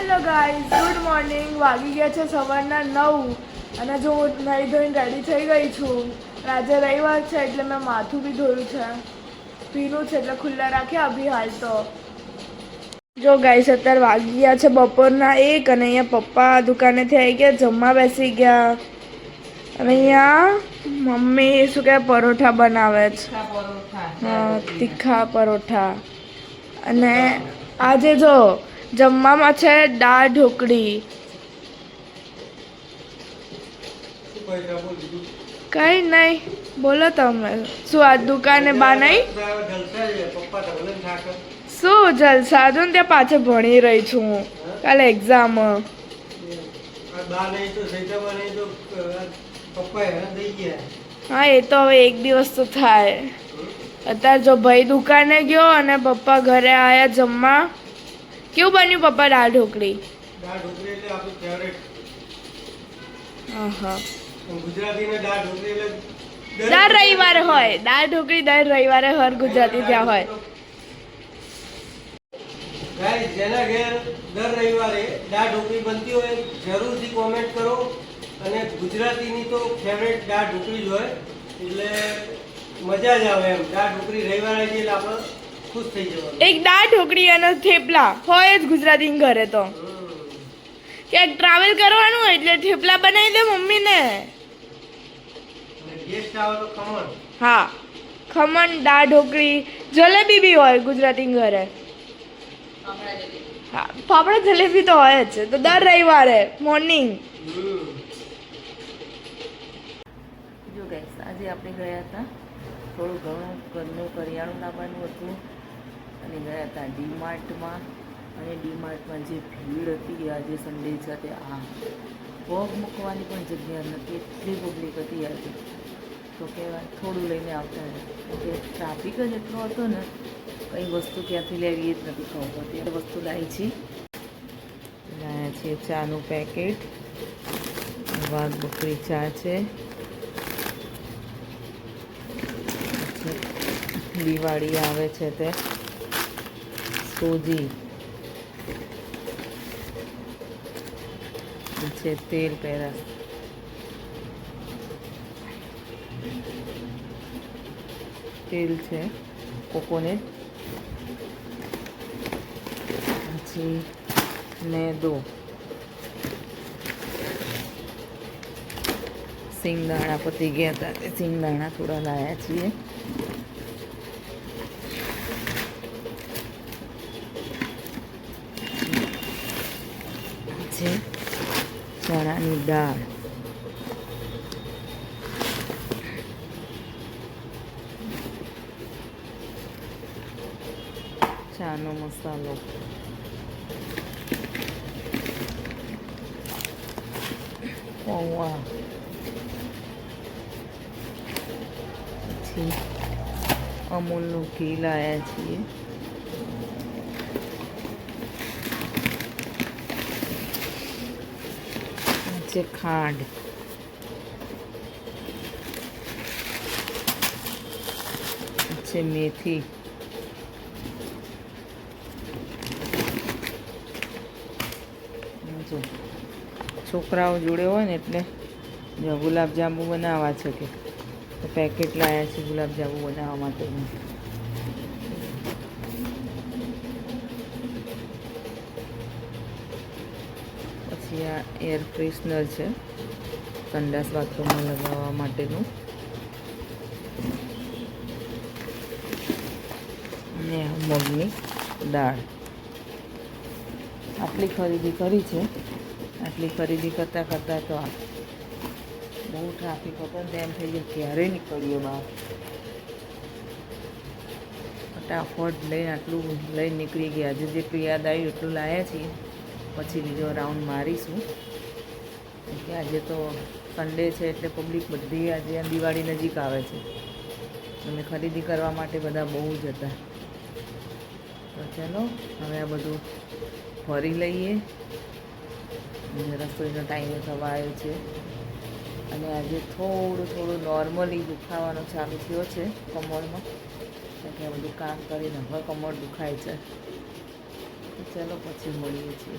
Hello guys good morning વાગી ગયા છે સવારના નવ અને જો હું નહીં ધોઈને રેડી થઈ ગઈ છું આજે રવિવાર છે એટલે મેં માથું બી ધોયું છે. પીનું છે એટલે ખુલ્લા રાખ્યા અભી હાલ તો. જો ગાઈસ અત્યારે વાગી ગયા છે બપોરના એક અને અહીંયા પપ્પા દુકાનેથી આવી ગયા જમવા બેસી ગયા. અને અહીંયા મમ્મી શું કહે પરોઠા બનાવે છે. તીખા પરોઠા. અને આજે જો જમવામાં છે દાળ ઢોકળી. કઈ નહીં બોલો તમે. શું આ દુકાને બાનાઈ શું જલસા? જો ને ત્યાં પાછળ ભણી રહી છું કાલે એક્ઝામ હા એ તો હવે એક દિવસ તો થાય. અત્યારે જો ભાઈ દુકાને ગયો અને પપ્પા ઘરે આવ્યા જમવા કેવું બન્યું પપ્પા દાળ ઢોકળી? આહા. દર રવિવારે હોય. દાળ ઢોકળી દર રવિવારે હર ગુજરાતી ત્યાં હોય. ગાઈસ જેના ઘેર દર રવિવારે દાળ ઢોકળી બનતી હોય જરૂરથી કોમેન્ટ કરો. અને ગુજરાતીની તો ફેવરેટ દાળ ઢોકળી જ હોય. એટલે મજા જ આવે એમ. દાળ ઢોકળી રવિવારે એટલે આપણે ખુશ થઈ જવાનું. એક દાળ ઢોકળી અને થેપલા. હોય જ ગુજરાતી ઘરે તો. ક્યાંક ટ્રાવેલ કરવાનું હોય એટલે થેપલા બનાવી દે મમ્મીને. અને ગેસ્ટ આવે તો ખમણ. હા. ખમણ દાળ ઢોકળી જલેબી બી હોય ગુજરાતી ઘરે. હા ફાફડા જલેબી તો હોય જ. છે તો દર રવિવારે મોર્નિંગ. જો ગાઈસ આજે આપણે ગયા હતા. થોડું ઘણું ઘરનું કરિયાણું લાવવાનું હતું. અને ગયા હતા ડીમાર્ટમાં. અને ડીમાર્ટમાં જે ભીડ હતી, આજે સન્ડે તે આ પગ મૂકવાની પણ જગ્યા નથી એટલી પબ્લિક હતી આજે. તો કહેવાય થોડું લઈને આવતા કે ટ્રાફિક જ એટલો હતો ને, કંઈ વસ્તુ ક્યાંથી લેવી એ જ નથી ખબર. પડતી એટલે વસ્તુ લાવી છે. લાવ્યા છે ચાનું પેકેટ વાઘ બકરી ચા છે. દિવાળી આવે છે તે. સોજી. છે તેલ પહેરા. તેલ છે કોકોનેટ. પછી મેદો. સિંગદાણા પતી ગયા હતા સિંગદાણા થોડા લાયા છીએ. છે ચણાની દાળ. ચાનો મસાલો. પૌવા. પછી અમૂલનું ઘી લાવ્યા છીએ. છે ખાંડ. છે મેથી. છોકરાઓ જોડે હોય ને એટલે જો ગુલાબજાંબુ બનાવવા છે કે પેકેટ લાવ્યા છે ગુલાબજાંબુ બનાવવા માટેનું આ એર ફ્રેશનર છે. સંડાસ બાથરૂમમાં લગાવવા માટેનું. અને મગની દાળ. આટલી ખરીદી કરી છે. આટલી ખરીદી કરતાં કરતાં તો બહુ ટ્રાફિક હતો ને તેમ થઈ ગયું. ક્યારે નીકળીએ બહાર? ફટાફટ લઈને આટલું લઈને નીકળી ગયા. આજે જે પ્રિયાદ આવ્યું એટલું લાવ્યા છીએ. પછી બીજો રાઉન્ડ મારીશું. કે આજે તો સન્ડે છે એટલે પબ્લિક બધી આજે દિવાળી નજીક આવે છે. અને ખરીદી કરવા માટે બધા બહુ જ હતા. તો ચલો, હવે આ બધું ફરી લઈએ. રસોઈનો ટાઈમે થવા આવ્યો છે. અને આજે થોડું થોડું નોર્મલી દુખાવાનો ચાલુ થયો છે કમરમાં કારણ કે આ બધું કામ કરીને હવે કમર દુખાય છે. તો ચલો પછી મળીએ છીએ.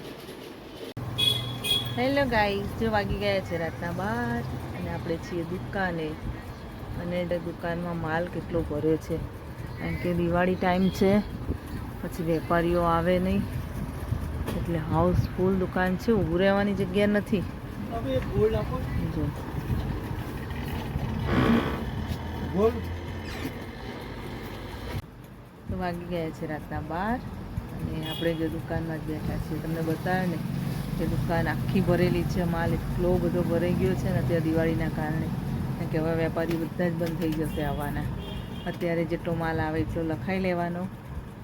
હેલો ગાઈસ જો વાગી ગયા છે રાતના બાર અને આપણે છીએ દુકાને. અને દુકાનમાં માલ કેટલો ભર્યો છે. કારણ કે દિવાળી ટાઈમ છે પછી વેપારીઓ આવે નહીં. એટલે હાઉસફુલ દુકાન છે ઊભું રહેવાની જગ્યા નથી. જો. તો વાગી ગયા છે રાતના બાર. અને આપણે જે દુકાનમાં જ બેઠા છીએ. તમને બતાવે ને કે દુકાન આખી ભરેલી છે, માલ એટલો બધો ભરાઈ ગયો છે ને અત્યારે દિવાળીના કારણે. કે હવે વેપારી બધા જ બંધ થઈ જશે આવવાના. અત્યારે જેટલો માલ આવે એટલો લખાઈ લેવાનો,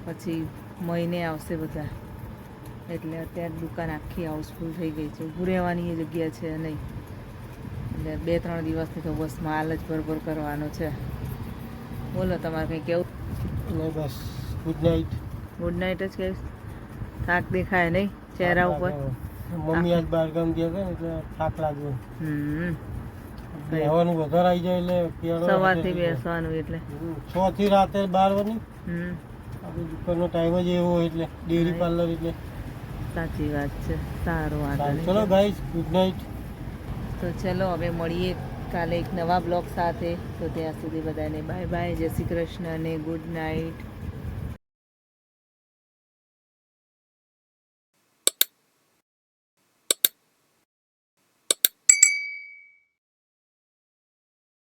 પછી મહિને આવશે બધા. એટલે અત્યારે દુકાન આખી હાઉસફુલ થઈ ગઈ છે. ઊભું રહેવાની એ જગ્યા છે નહીં. એટલે બે ત્રણ દિવસથી તો બસ માલ જ ભરભર કરવાનો છે. બોલો, તમારે કંઈ કેવું બસ ગુડ નાઇટ ગુડ નાઇટ જ કહીશ. થાક દેખાય નહીં ચહેરા ઉપર. મમ્મી આજ બહાર ગામ ગયા હતા એટલે થાક લાગ્યો. હમ. બેહવાનું વધારે આવી જાય એટલે સવારથી બેસવાનું એટલે. છ થી રાતે બાર હમ. આપણી દુકાનનો ટાઈમ જ એવો એટલે ડેરી પાર્લર એટલે. સાચી વાત છે. સારું વાંધો ચલો ગાઈસ ગુડ નાઇટ તો ચલો હવે મળીએ કાલે એક નવા બ્લોગ સાથે. તો ત્યાં સુધી બધાને બાય બાય જય શ્રી કૃષ્ણ અને ગુડ નાઇટ